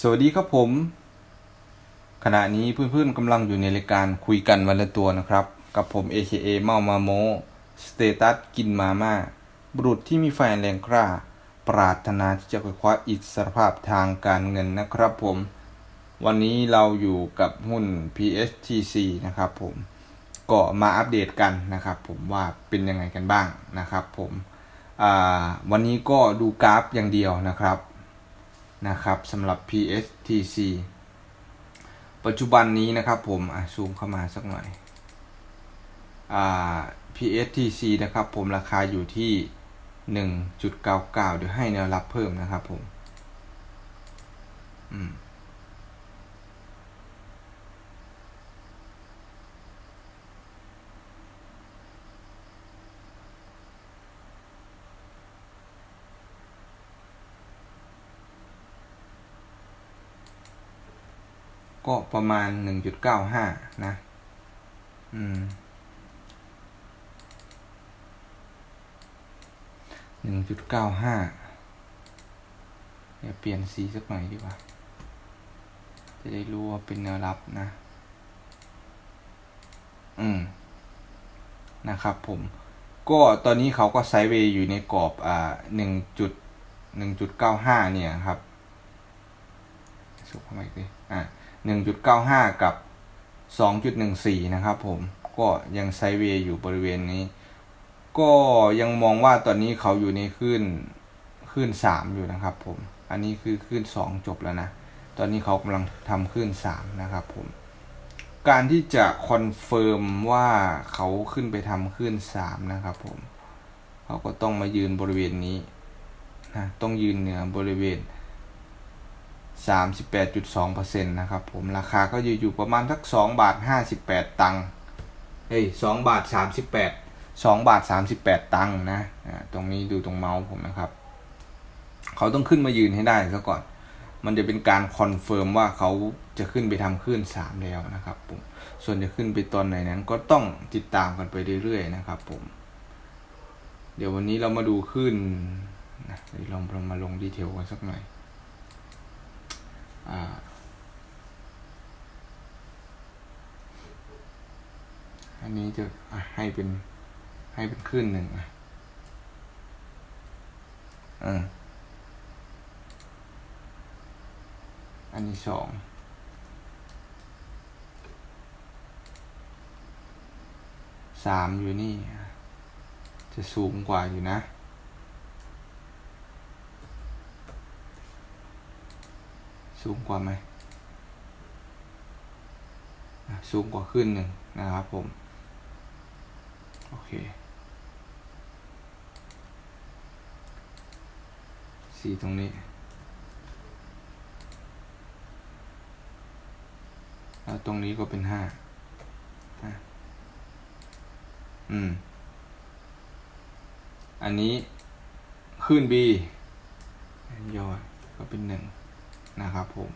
สวัสดีครับผม ขณะนี้เพื่อนๆกำลังอยู่ในรายการคุยกันวันละตัวนะครับ กับผม AKA เมามาโมสเตตัสกินมาม่าบุรุษที่มีไฟนแรงกล้า ปรารถนาที่จะคว้าอิสรภาพทางการเงินนะครับผม วันนี้เราอยู่กับหุ้น PSTC นะครับผม ก็มาอัปเดตกันนะครับผมว่าเป็นยังไงกันบ้างนะครับผมวันนี้ก็ดูกราฟอย่างเดียวนะครับ นะครับสำหรับ PSTC ปัจจุบันนี้นะครับผมซูมเข้ามาสักหน่อยอ่า PSTC นะครับผมราคาอยู่ที่ 1.99 เดี๋ยวให้แนวรับเพิ่มนะครับผม อืม ก็ประมาณ 1.95 นะ อืมหนึ่งจุดเก้าห้าเปลี่ยนสีสักหน่อยดีกว่า จะได้รู้ว่าเป็นแนวรับนะ อืม นะครับผม ก็ตอนนี้เขาก็ไซด์เวย์อยู่ในกรอบ อ่าหนึ่งจุดหนึ่งจุดเก้าห้าเนี่ยครับสุขเข้ามาอีกทีอะ 1.95 กับ 2.14 นะครับผมก็ยังไซเวย์อยู่บริเวณนี้ ก็ยังมองว่าตอนนี้เขาอยู่ในคลื่นคลื่น 3 อยู่นะครับผมอันนี้คือคลื่น 2 จบแล้วนะ ตอนนี้เขากำลังทำคลื่น 3 นะครับผมการที่จะคอนเฟิร์มว่าเขาขึ้นไปทำขึ้นสามนะครับผม เขาก็ต้องมายืนบริเวณนี้นะต้องยืนเหนือบริเวณ 38.2%นะครับผมราคาก็อยู่อยู่ประมาณสัก2บาท58 ตังค์เฮ้ย2บาท 38 2บาท 38 ตังค์นะอ่าตรงนี้ดูตรงเมาส์ผมนะครับ เขาต้องขึ้นมายืนให้ได้ซะก่อน มันจะเป็นการคอนเฟิร์มว่าเขาจะขึ้นไปทำขึ้น 3 แล้วนะครับผมส่วนจะขึ้นไปตอนไหนนั้นก็ต้องติดตามกันไปเรื่อยๆนะครับผมเดี๋ยววันนี้เรามาดูขึ้นนะเดี๋ยวลองเรามาลงดีเทลกันสักหน่อย อันนี้จะให้เป็นให้เป็นคลื่นหนึ่งอะอันนี้สองสามอยู่นี่ จะสูงกว่าอยู่นะ สูงกว่าไหมสูงกว่าขึ้นหนึ่งนะครับผม โอเคสีตรงนี้แล้วตรงนี้ก็เป็นห้าอืม อันนี้ขึ้น B ย่อก็เป็นหนึ่ง นะครับผม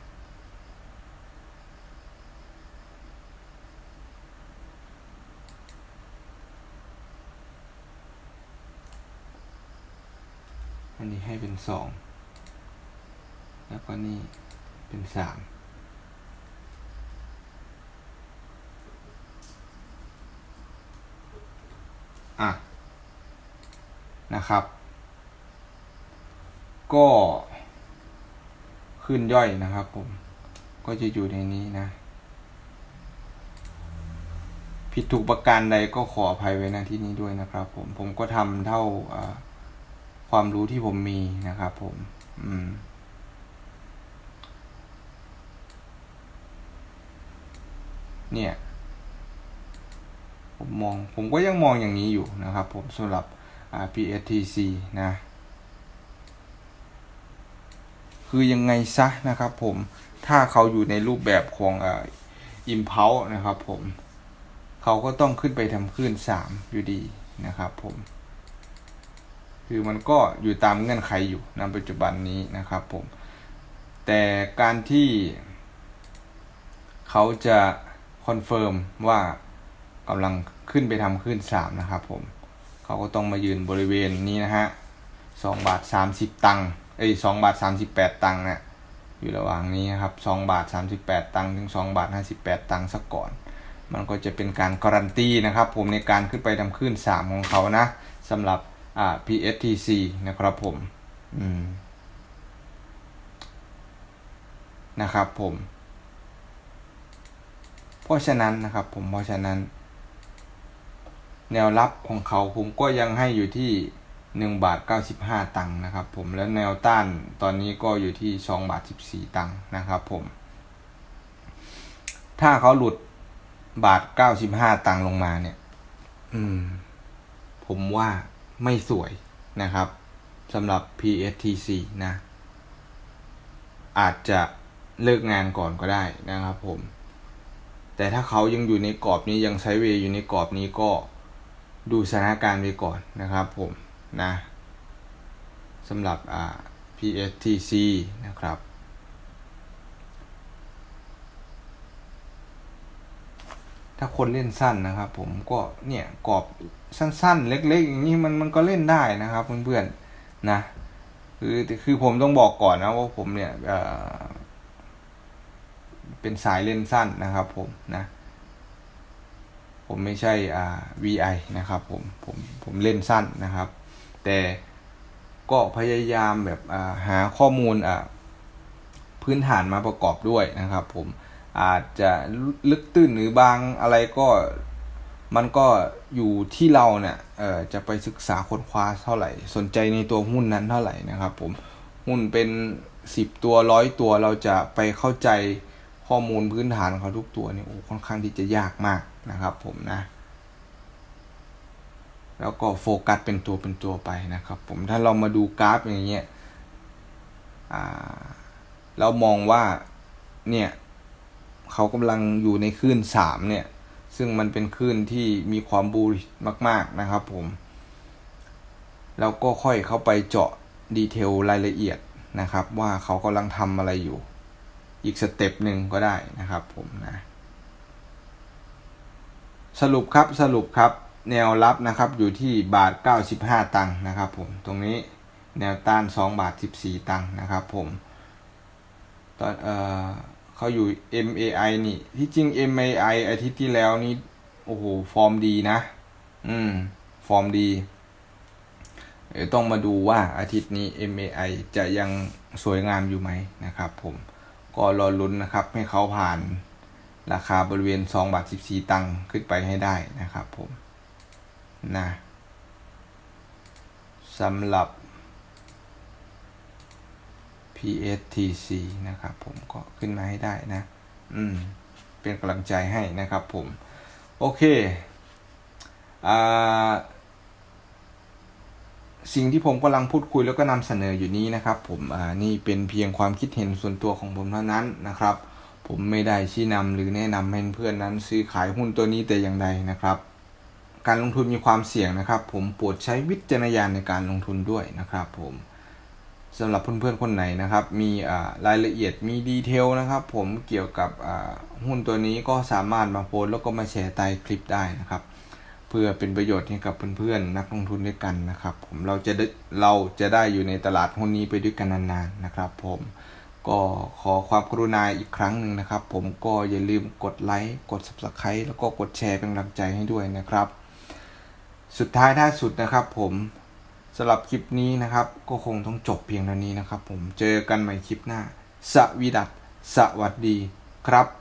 อันนี้ให้เป็นสองแล้วก็นี่เป็นสามอะนะครับ ก็ ขึ้นย่อยนะครับผม ก็จะอยู่ในนี้นะ ผิดถูกประการใดก็ขออภัยไว้ณที่นี้ด้วยนะครับ ผม ผมก็ทำเท่าความรู้ที่ผมมีนะครับผม อืมเนี่ย ผมมองผมก็ยังมองอย่างนี้อยู่นะครับผมสำหรับ PSTC นะ คือยังไงซะนะครับผมถ้าเขาอยู่ในรูปแบบของอ่า impulse นะครับผมเขาก็ต้องขึ้นไปทำคลื่นสามอยู่ดีนะครับผมคือมันก็อยู่ตามเงื่อนไขอยู่ในปัจจุบันนี้นะครับผมแต่การที่เขาจะคอนเฟิร์มว่ากำลังขึ้นไปทำคลื่นสามนะครับผมเขาก็ต้องมายืนบริเวณนี้นะฮะสองบาทสามสิบตังค์ เอ้ยสองบาทสามสิบแปดตังค์นะอยู่ระหว่างนี้นะครับ2บาท38ตังค์ถึง2บาท58ตังค์สักก่อน มันก็จะเป็นการการันตีนะครับ ผมในการขึ้นไปทำขึ้น3ของเขานะสำหรับอ่า PSTC นะครับผมอืมนะครับผม เพราะฉะนั้นนะครับผมเพราะฉะนั้น แนวรับของเขาผมก็ยังให้อยู่ที่ 1บาท95 ตังค์นะครับผมแล้วแนวต้านตอนนี้ก็อยู่ที่2บาท14 ตังค์นะครับผม ถ้าเขาหลุดบาท 95 ตังค์ลงมาเนี่ย อืม ผมว่าไม่สวยนะครับสำหรับ PSTC นะ อาจจะเลิกงานก่อนก็ได้นะครับผม แต่ถ้าเขายังอยู่ในกรอบนี้ยังไซด์เวย์อยู่ในกรอบนี้ก็ดูสถานการณ์ไปก่อนนะครับผม นะสำหรับ PSTC นะครับ ถ้าคนเล่นสั้นนะครับ ผมก็เนี่ยกรอบสั้นๆ เล็ก ๆ อย่างนี้มันมันก็เล่นได้นะครับเพื่อนๆนะคือคือผมต้องบอกก่อนนะว่าผมเนี่ยเเป็นสายเล่นสั้นนะครับผมนะผมไม่ใช่อ่า VI นะครับผมผมผมเล่นสั้นนะครับ แต่ก็พยายามแบบาหาข้อมูลพื้นฐานมาประกอบด้วยนะครับ ผมอาจจะลึกตื้นหรือบางอะไรก็มันก็อยู่ที่เราเนี่ยจะไปศึกษาค้นคว้าเท่าไหร่ สนใจในตัวหุ้นนั้นเท่าไหร่นะครับ ผมหุ้นเป็นสิบตัวร้อยตัวเราจะไปเข้าใจข้อมูลพื้นฐานเขาทุกตัวเนี่ยโอ้ค่อนข้างที่จะยากมากนะครับ ผมนะ แล้วก็โฟกัสเป็นตัวเป็นตัวไปนะครับ ผมถ้าเรามาดูกราฟอย่างเงี้ยอ่าเรามองว่าเนี่ยเขากำลังอยู่ในคลื่นสามเนี่ย ซึ่งมันเป็นคลื่นที่มีความบูรมากๆนะครับผมแล้วก็ค่อยเข้าไปเจาะดีเทลรายละเอียดนะครับ ว่าเขากำลังทำอะไรอยู่ อีกสเต็ปหนึ่งก็ได้นะครับผมนะ สรุปครับสรุปครับ แนวรับนะครับอยู่ที่บาท 95 ตังค์นะครับผมตรงนี้แนวต้าน 2 บาท 14 ตังค์นะครับผมตอนเออเขาอยู่ MAI นี่ที่จริง MAI อาทิตย์ที่แล้วนี่โอ้โหฟอร์มดีนะ อืม ฟอร์มดีเดี๋ยวต้องมาดูว่าอาทิตย์นี้ MAI จะยังสวยงามอยู่ไหมนะครับผมก็รอลุ้นนะครับ ให้เขาผ่านราคาบริเวณ2บาท14 ตังค์ขึ้นไปให้ได้นะครับผม นะสำหรับ PSTC นะครับผมก็ขึ้นมาให้ได้นะ อืม เป็นกำลังใจให้นะครับผม โอเค อ่า สิ่งที่ผมกำลังพูดคุยแล้วก็นำเสนออยู่นี้นะครับผม อ่า นี่เป็นเพียงความคิดเห็นส่วนตัวของผมเท่านั้นนะครับ ผมไม่ได้ชี้นำหรือแนะนำให้เพื่อนนั้นซื้อขายหุ้นตัวนี้แต่อย่างใดนะครับ การลงทุนมีความเสี่ยงนะครับ ผมโปรดใช้วิจารณญาณในการลงทุนด้วยนะครับ ผมสำหรับเพื่อนๆคนไหนนะครับ มีรายละเอียดมีดีเทลนะครับ ผมเกี่ยวกับหุ้นตัวนี้ก็สามารถมาโพสแล้วก็มาแชร์ใต้คลิปได้นะครับ เพื่อเป็นประโยชน์ให้กับเพื่อนๆนักลงทุนด้วยกันนะครับ ผมเราจะเราจะได้อยู่ในตลาดหุ้นนี้ไปด้วยกันนานๆนะครับ ผมก็ขอความกรุณาอีกครั้งหนึ่งนะครับ ผมก็อย่าลืมกดไลค์กด subscribe แล้วก็กดแชร์เป็นกำลังใจให้ด้วยนะครับ สุดท้ายท้ายสุดนะครับ ผมสำหรับคลิปนี้นะครับ ก็คงต้องจบเพียงเท่านี้นะครับ ผมเจอกันใหม่คลิปหน้า สวีดัสสวัสดีครับ